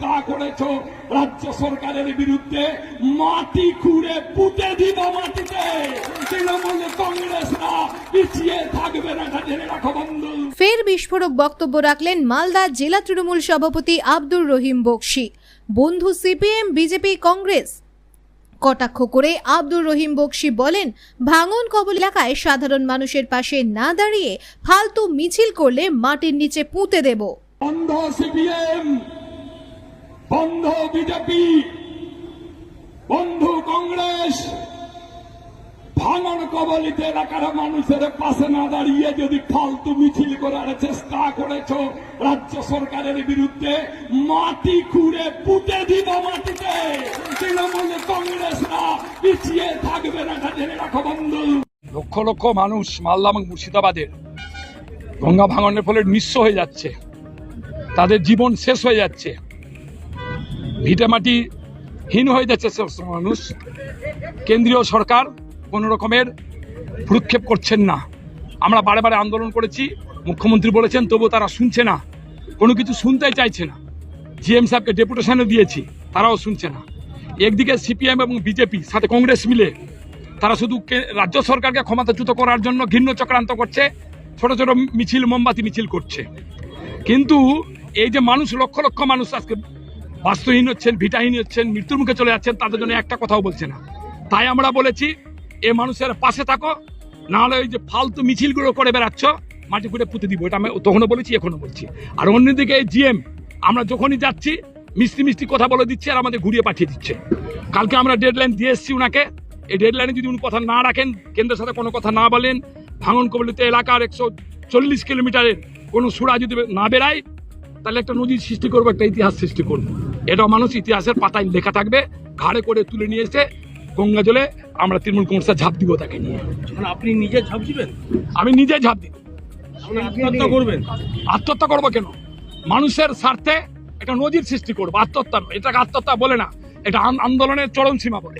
চেষ্টা করেছ রাজ্য সরকারের বিরুদ্ধে মাটি খুঁড়ে পুঁতে দিব মাটিতে। তৃণমূল কংগ্রেসরা পিছিয়ে থাকবে না জেনে রাখো বন্ধু ফের বিস্ফোরক বক্তব্য রাখলেন মালদা জেলা তৃণমূল সভাপতি আব্দুর রহিম বক্সি। বন্ধু সিপিএম বিজেপি কংগ্রেস। কটাক্ষ করে আব্দুর রহিম বক্সি বলেন ভাঙন কবল এলাকায় সাধারণ মানুষের পাশে না দাঁড়িয়ে ফালতু মিছিল করলে মাটির নিচে পুঁতে দেব। বন্ধ সিপিএম বন্ধ বিজেপি, বন্ধু কংগ্রেস, ভাঙন কবলিত এলাকার মানুষের পাশে না দাঁড়িয়ে যদি ফালতু মিছিল করার চেষ্টা করেছ রাজ্য সরকারের বিরুদ্ধে, মাটি খুঁড়ে পুঁতে দিব মাটিতে। তৃণমূল কংগ্রেসরা পিছিয়ে থাকবে না জেনে রাখো বন্ধু। লক্ষ লক্ষ মানুষ মালদা এবং মুর্শিদাবাদের গঙ্গা ভাঙনের ফলে নিঃস্ব হয়ে যাচ্ছে। তাদের জীবন শেষ হয়ে যাচ্ছে। ভিটেমাটি হীন হয়ে যাচ্ছে মানুষ। কেন্দ্রীয় সরকার কোনো রকমের ভ্রুক্ষেপ করছেন না। আমরা বারে বারে আন্দোলন করেছি, মুখ্যমন্ত্রী বলেছেন তবু তারা শুনছে না। কোনো কিছু শুনতে চাইছে না। জিএম সাহেবকে ডেপুটেশনও দিয়েছি, তারাও শুনছে না। একদিকে সিপিএম এবং বিজেপি, সাথে কংগ্রেস মিলে, তারা শুধু রাজ্য সরকারকে ক্ষমতাচ্যুত করার জন্য ঘৃণ্য চক্রান্ত করছে, ছোট ছোট মিছিল, মোমবাতি মিছিল করছে। কিন্তু এই যে মানুষ, লক্ষ লক্ষ মানুষ আজকে বাস্তুহীন হচ্ছেন, ভিটাহীন হচ্ছেন, মৃত্যুর মুখে চলে যাচ্ছেন, তাদের জন্য একটা কথাও বলছে না। তাই আমরা বলেছি, এ মানুষের পাশে থাকো না হলে ওই যে ফালতু মিছিলগুলো করে বেড়াচ্ছ, মাটি ফুটে পুঁতে দিব। এটা আমি তখনও বলেছি এখনও বলছি। আর অন্যদিকে এই জিএম, আমরা যখনই যাচ্ছি, মিষ্টি মিষ্টি কথা বলে দিচ্ছে আর আমাদের ঘুরিয়ে পাঠিয়ে দিচ্ছে। কালকে আমরা ডেডলাইন দিয়ে এসেছি ওনাকে এই ডেডলাইনে যদি উনি কথা না রাখেন, কেন্দ্রের সাথে কোনো কথা না বলেন, ভাঙন কবলিত এলাকার একশো চল্লিশ কিলোমিটারের কোনো সুরা যদি না বেরায় তাহলে একটা নদীর সৃষ্টি করব, একটা ইতিহাস সৃষ্টি করব। এটাও মানুষ ইতিহাসের পাতায় লেখা থাকবে। ঘাড়ে করে তুলে নিয়ে এসে গঙ্গা জলে আমরা তৃণমূল কংগ্রেসের ঝাঁপ দিব তাকে নিয়ে। মানে আপনি নিজে ঝাঁপ দিবেন? আমি নিজে ঝাঁপ দিব। আত্মহত্যা করবেন? আত্মহত্যা করব কেন? মানুষের স্বার্থে একটা নজির সৃষ্টি করব। আত্মহত্যা নয় এটাকে আত্মহত্যা বলে না। এটা আন্দোলনের চরম সীমা বলে